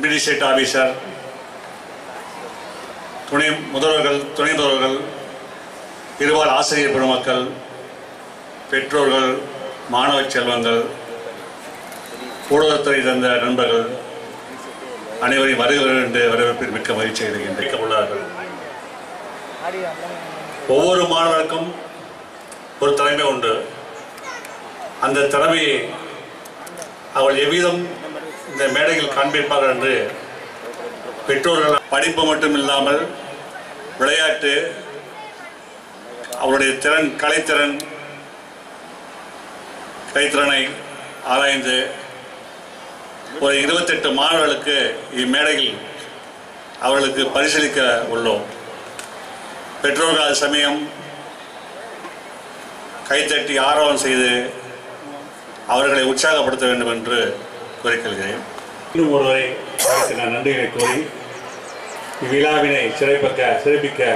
Administrate officer துணை முதல்வர்கள் துணை முதல்வர்கள் இருபால் ஆசிரியர் பெருமக்கள் பெற்றோர்கள் மாணவ செல்வங்கள் ஊடகத்துறை தந்த நண்பர்கள் அனைவரையும் வருகிறவர் என்று வரவேற்பில் மிக்க மகிழ்ச்சி உள்ளார்கள். ஒவ்வொரு மாணவருக்கும் ஒரு திறமை உண்டு. அந்த திறமையை அவள் எவ்விதம் இந்த மேடையில் காண்பிப்பார்கள் என்று பெற்றோர்கள் படிப்பு மட்டும் இல்லாமல் விளையாட்டு அவருடைய திறன் கலைத்திறன் கைத்திறனை ஆராய்ந்து ஒரு இருபத்தெட்டு மாணவர்களுக்கு இம்மேடையில் அவர்களுக்கு பரிசீலிக்க உள்ளோம். பெற்றோர்கள் அது சமயம் கைத்தட்டி ஆர்வம் செய்து அவர்களை உற்சாகப்படுத்த வேண்டும் என்று கோரிக்கொள்கிறேன் இன்னும் ஒருவரை நான் நன்றிகளை கூறி இவ்விழாவினை சிறப்பிக்க சிறப்பிக்க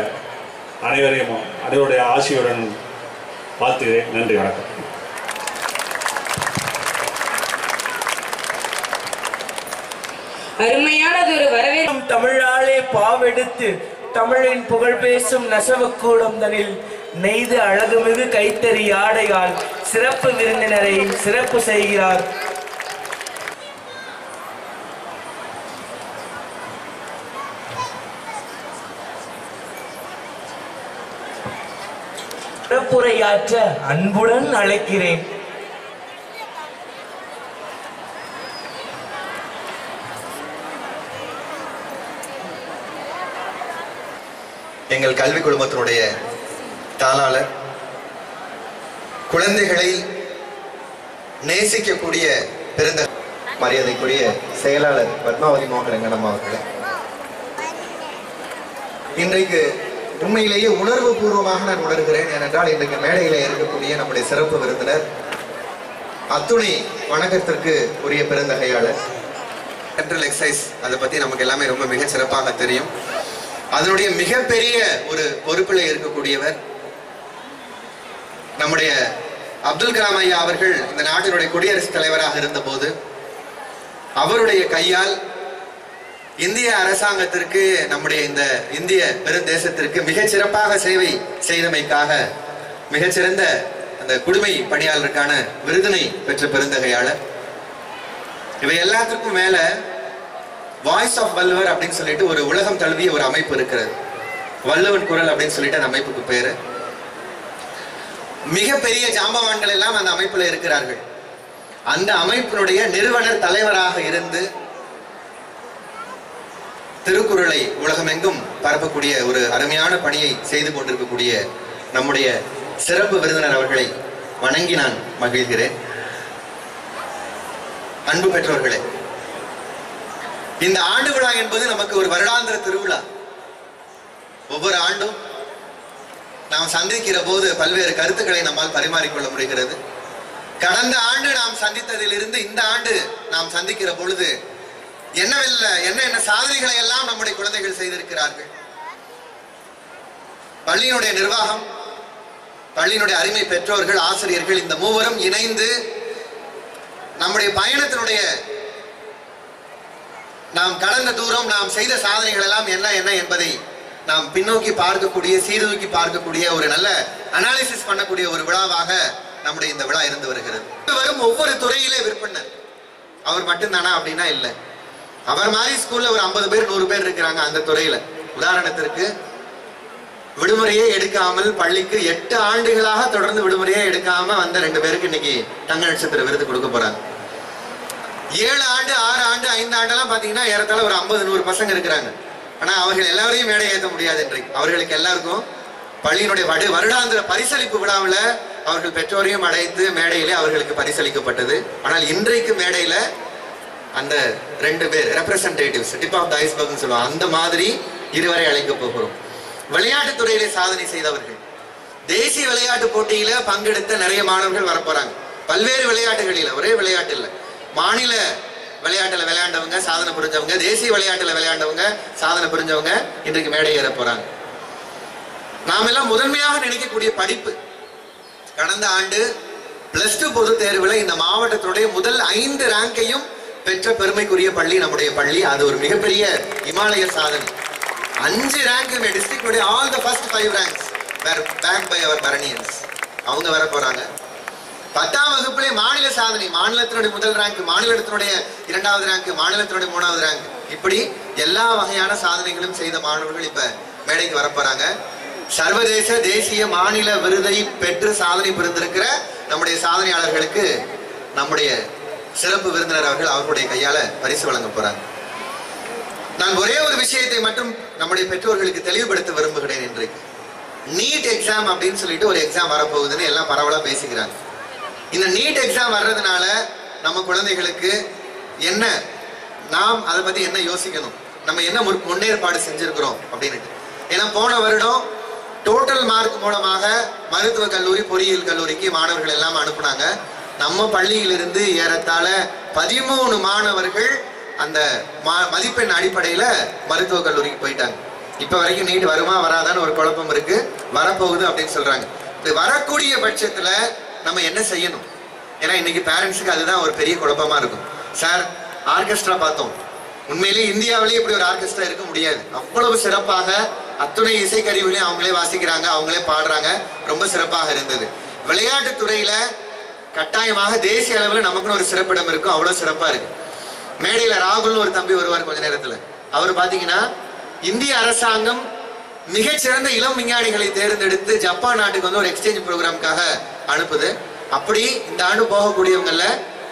அனைவரையும் அனைவருடைய ஆசியுடன் வாழ்த்துகிறேன். நன்றி வணக்கம். அருமையானதொரு வரவேற்பு. தமிழாலே பாவெடுத்து தமிழின் புகழ் பேசும் நெசவுக்கூடம் தனில் நெய்து அழகுமிகு கைத்தறி ஆடையால் சிறப்பு விருந்தினரை சிறப்பு செய்கிறார். சிறப்புரையாற்ற அன்புடன் அழைக்கிறேன். எங்கள் கல்வி குழுமத்தினுடைய தாளாளர் குழந்தைகளை நேசிக்கக்கூடிய பிறந்த மரியாதைக்குரிய செயலாளர் பத்மாவதி மோகரங்கனம் அவர்களே. இன்றைக்கு உண்மையிலேயே உணர்வு பூர்வமாக நான் உணர்கிறேன். ஏனென்றால் இன்றைக்கு மேடையில இருக்கக்கூடிய நம்முடைய சிறப்பு விருந்தினர் அத்துணை வணக்கத்திற்கு உரிய பெருந்தகையாளர். சென்ட்ரல் எக்ஸசைஸ் அதை பத்தி நமக்கு எல்லாமே ரொம்ப மிக சிறப்பாக தெரியும். அதனுடைய மிகப்பெரிய ஒரு பொறுப்பில் இருக்கக்கூடியவர் நம்முடைய அப்துல் கலாம் ஐயா அவர்கள் இந்த நாட்டினுடைய குடியரசுத் தலைவராக இருந்தபோது அவருடைய கையால் இந்திய அரசாங்கத்திற்கு நம்முடைய இந்த இந்திய பெருந்தேசத்திற்கு மிக சிறப்பாக சேவை செய்தமைக்காக மிகச்சிறந்த அந்த குடிமை பணியாளருக்கான விருதினை பெற்ற பெருந்தகையாளர். இவை எல்லாத்துக்கும் மேல வாய்ஸ் ஆஃப் வல்லுவர் அப்படின்னு சொல்லிட்டு ஒரு உலகம் தழுவிய ஒரு அமைப்பு இருக்கிறது. வள்ளுவன் குரல் அப்படின்னு சொல்லிட்டு அந்த அமைப்புக்கு பேரு. மிகப்பெரிய ஜாம்பவான்கள் எல்லாம் அந்த அமைப்புல இருக்கிறார்கள். அந்த அமைப்பினுடைய நிறுவனர் தலைவராக இருந்து திருக்குறளை உலகமெங்கும் பரப்பக்கூடிய ஒரு அருமையான பணியை செய்து கொண்டிருக்கக்கூடிய நம்முடைய சிறப்பு விருந்தினர் அவர்களை வணங்கி நான் மகிழ்கிறேன். அன்பு பெற்றோர்களே இந்த ஆண்டு விழா என்பது நமக்கு ஒரு வருடாந்திர திருவிழா. ஒவ்வொரு ஆண்டும் நாம் சந்திக்கிற போது பல்வேறு கருத்துக்களை நம்மால் பரிமாறிக்கொள்ள முடிகிறது. கடந்த ஆண்டு நாம் சந்தித்ததிலிருந்து இந்த ஆண்டு நாம் சந்திக்கிற பொழுது என்னவெல்ல என்ன என்ன சாதனைகளை எல்லாம் நம்முடைய குழந்தைகள் செய்திருக்கிறார்கள். பள்ளியினுடைய நிர்வாகம் பள்ளியினுடைய அருமை பெற்றோர்கள் ஆசிரியர்கள் இந்த மூவரும் இணைந்து நம்முடைய பயணத்தினுடைய நாம் கடந்த தூரம் நாம் செய்த சாதனைகள் எல்லாம் என்ன என்ன என்பதை நாம் பின்னோக்கி பார்க்கக்கூடிய சீர்தூக்கி பார்க்கக்கூடிய ஒரு நல்ல அனாலிசிஸ் பண்ணக்கூடிய ஒரு விழாவாக நம்முடைய இந்த விழா இருந்து வருகிறது. வரும் ஒவ்வொரு துறையிலே விற்பனர். அவர் மட்டும்தானா அப்படின்னா இல்லை. அவர் மாதிரி ஸ்கூல்ல ஒரு ஐம்பது பேர் நூறு பேர் இருக்கிறாங்க அந்த துறையில. உதாரணத்திற்கு விடுமுறையே எடுக்காமல் பள்ளிக்கு எட்டு ஆண்டுகளாக தொடர்ந்து விடுமுறையே எடுக்காம வந்த ரெண்டு பேருக்கு இன்னைக்கு தங்க நட்சத்திர விருது கொடுக்க போறாங்க ஏழு ஆண்டு ஆறு ஆண்டு ஐந்து ஆண்டெல்லாம் பாத்தீங்கன்னா ஏறத்தாழ ஒரு ஐம்பது நூறு பசங்க இருக்கிறாங்க. ஆனா அவர்கள் எல்லாரையும் மேடை ஏற்ற முடியாது இன்றைக்கு. அவர்களுக்கு எல்லாருக்கும் பள்ளியினுடைய வடு வருடாந்திர பரிசளிப்பு விழாவில் அவர்கள் பெற்றோரையும் அடைத்து மேடையிலே அவர்களுக்கு பரிசளிக்கப்பட்டது. ஆனால் இன்றைக்கு மேடையில அந்த ரெண்டு பேர் ரெப்ரசன்டேட்டிவ்ஸ் டிப் ஆஃப் த ஐஸ்பர்க்னு சொல்லுவாங்க. அந்த மாதிரி இருவரை அழைக்க போகிறோம். விளையாட்டுத்துறையிலே சாதனை செய்தவர்கள். தேசிய விளையாட்டு போட்டியில பங்கெடுத்த நிறைய மாணவர்கள் வரப்போறாங்க. பல்வேறு விளையாட்டுகளில் ஒரே விளையாட்டு இல்லை. மாநில விளையாட்டுல விளையாண்டவங்க சாதனை புரிஞ்சவங்க தேசிய விளையாட்டுல விளையாண்டவங்க சாதனை புரிஞ்சவங்க இன்றைக்கு மேடை ஏற போறாங்க. நாம எல்லாம் முதன்மையாக நினைக்கக்கூடிய படிப்பு. கடந்த ஆண்டு பிளஸ் டூ பொதுத் தேர்வில் இந்த மாவட்டத்தினுடைய முதல் ஐந்து ரேங்கையும் பெற்ற பெருமைக்குரிய பள்ளி நம்முடைய பள்ளி. அது ஒரு மிகப்பெரிய இமாலய சாதனை. அஞ்சு rank district all the first five ranks were bag by our Paranians. அவங்க வர போறாங்க. பத்தாம் வகுப்பிலே மாநில சாதனை மாநிலத்தினுடைய முதல் ரேங்க் மாநிலத்தினுடைய இரண்டாவது ரேங்க் மாநிலத்தினுடைய மூணாவது ரேங்க் இப்படி எல்லா வகையான சாதனைகளும் செய்த மாணவர்கள் இப்ப மேடைக்கு வர போறாங்க. சர்வதேச தேசிய மாநில விருதை பெற்று சாதனை புரிந்திருக்கிற நம்முடைய சாதனையாளர்களுக்கு நம்முடைய சிறப்பு விருந்தினர் அவர்கள் அவர்களுடைய கையால பரிசு வழங்க போறாங்க. நான் ஒரே ஒரு விஷயத்தை மட்டும் நம்முடைய பெற்றோர்களுக்கு தெளிவுபடுத்த விரும்புகிறேன் இன்றைக்கு. நீட் எக்ஸாம் அப்படின்னு சொல்லிட்டு ஒரு எக்ஸாம் வரப்போகுதுன்னு எல்லாம் பரவலா பேசிக்கிறாங்க. இந்த நீட் எக்ஸாம் வர்றதுனால நம்ம குழந்தைகளுக்கு என்ன நாம் அதை பத்தி என்ன யோசிக்கணும் நம்ம என்ன முற்- முன்னேற்பாடு செஞ்சிருக்கிறோம் அப்படின்ட்டு ஏன்னா போன வருடம் டோட்டல் மார்க் மூலமாக மருத்துவக் கல்லூரி பொறியியல் கல்லூரிக்கு மாணவர்கள் எல்லாம் அனுப்புனாங்க. நம்ம பள்ளியிலிருந்து ஏறத்தாழ பதிமூணு மாணவர்கள் அந்த மா- மதிப்பெண் அடிப்படையில மருத்துவக் கல்லூரிக்கு போயிட்டாங்க. இப்ப வரைக்கும் நீட் வருமா வராதான்னு ஒரு குழப்பம் இருக்கு. வரப்போகுது அப்படின்னு சொல்றாங்க. இது வரக்கூடிய பட்சத்துல நம்ம என்ன செய்யணும்? ஏன்னா இன்னைக்கு பேரண்ட்ஸுக்கு அதுதான் ஒரு பெரிய குழப்பமா இருக்கும். சார் ஆர்கெஸ்ட்ரா பார்த்தோம். உண்மையிலேயே இந்தியாவிலேயே இப்படி ஒரு ஆர்கெஸ்ட்ரா இருக்க முடியாது. அவ்வளவு சிறப்பாக அத்துணை இசைக்கருவிகளையும் அவங்களே வாசிக்கிறாங்க அவங்களே பாடுறாங்க. ரொம்ப சிறப்பாக இருந்தது. விளையாட்டு துறையில கட்டாயமாக தேசிய அளவில் நமக்குன்னு ஒரு சிறப்பிடம் இருக்கும். அவ்வளவு சிறப்பா இருக்கு. மேடையில ராகுல்னு ஒரு தம்பி வருவார் கொஞ்ச நேரத்துல. அவர் பாத்தீங்கன்னா இந்திய அரசாங்கம் மிகச்சிறந்த இளம் விஞ்ஞானிகளை தேர்ந்தெடுத்து ஜப்பான் நாட்டுக்கு வந்து ஒரு எக்ஸ்சேஞ்ச் ப்ரோக்ராம்காக அனுப்புது. அப்படி இந்த ஆண்டு போகக்கூடியவங்கல்ல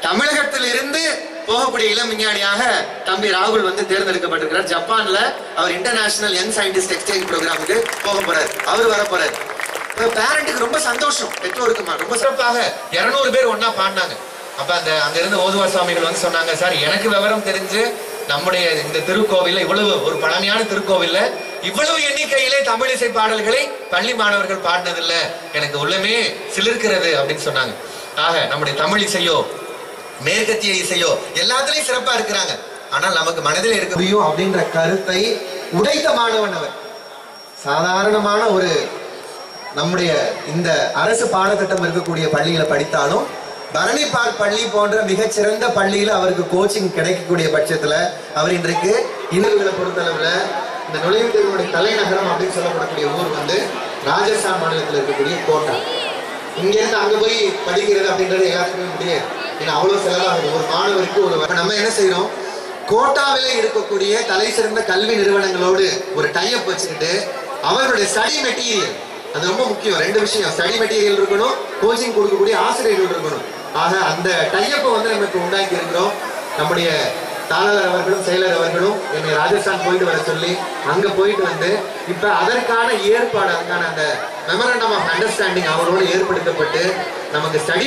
தமிழகத்திலிருந்து போகக்கூடிய இளம் விஞ்ஞானியாக தம்பி ராகுல் வந்து தேர்ந்தெடுக்கப்பட்டிருக்கிறார். ஜப்பான்ல அவர் இன்டர்நேஷனல் யங் சயின்டிஸ்ட் எக்ஸ்சேஞ்ச் ப்ரோக்ராமுக்கு போக போறார். அவர் வர போறார் பேரண்ட்டுக்கு ரொம்ப சந்தோஷம். பெற்றோருக்கு ரொம்ப சிறப்பாக இருநூறு பேர் ஒன்னா பாடினாங்க. அப்ப அந்த அங்க இருந்து ஓதுவார் சுவாமிகள் வந்து சொன்னாங்க சார் எனக்கு விவரம் தெரிஞ்சு நம்முடைய இந்த திருக்கோவில்ல இவ்வளவு ஒரு பழமையான திருக்கோவில்ல இவ்வளவு எண்ணிக்கையிலே தமிழ் இசை பாடல்களை பள்ளி மாணவர்கள் பாடினதில்ல. எனக்கு உள்ளமே சிலிர்க்கிறது அப்படின்னு சொன்னாங்க. ஆக நம்முடைய தமிழ் இசையோ மேற்கத்திய இசையோ எல்லாத்துலயும் சிறப்பா இருக்கிறாங்க. ஆனால் நமக்கு மனதில் இருக்க முடியும் அப்படின்ற கருத்தை உடைத்த மாணவன் அவர். சாதாரணமான ஒரு நம்முடைய இந்த அரசு பாடத்திட்டம் இருக்கக்கூடிய பள்ளிகளை படித்தாலும் பரணி பார்க் பள்ளி போன்ற மிகச்சிறந்த பள்ளியில அவருக்கு கோச்சிங் கிடைக்கக்கூடிய பட்சத்துல அவர் இன்றைக்கு இந்துக்களை பொறுத்தளவுல இந்த நுழைவுத் தேர்வுடைய தலைநகரம் அப்படின்னு சொல்லப்படக்கூடிய ஊர் வந்து ராஜஸ்தான் மாநிலத்தில் இருக்கக்கூடிய கோட்டா. இங்க அங்கே அங்க போய் படிக்கிறது அப்படின்றது எல்லாத்துக்குமே முடியாது. ஏன்னா அவ்வளவு செலவாகுது. ஒரு மாணவருக்கு ஒரு நம்ம என்ன செய்யறோம் கோட்டாவில இருக்கக்கூடிய தலை சிறந்த கல்வி நிறுவனங்களோடு ஒரு டைப் வச்சுக்கிட்டு அவர்களுடைய ஸ்டடி மெட்டீரியல் அது ரொம்ப முக்கியம். ரெண்டு விஷயம். ஸ்டடி மெட்டீரியல் இருக்கணும் கோச்சிங் கொடுக்கக்கூடிய ஆசிரியர்கள் இருக்கணும். ஆக அந்த டையப்பை வந்து நம்ம இப்போ உண்டாக்கி இருக்கிறோம். நம்முடைய தாளர் அவர்களும் செயலர் அவர்களும் என்னை ராஜஸ்தான் போயிட்டு வர சொல்லி அங்க போயிட்டு வந்து இப்ப அதற்கான ஏற்பாடு அதற்கான அந்த மெமரண்டம் ஆஃப் அண்டர்ஸ்டாண்டிங் அவரோடு ஏற்படுத்தப்பட்டு நமக்கு ஸ்டடி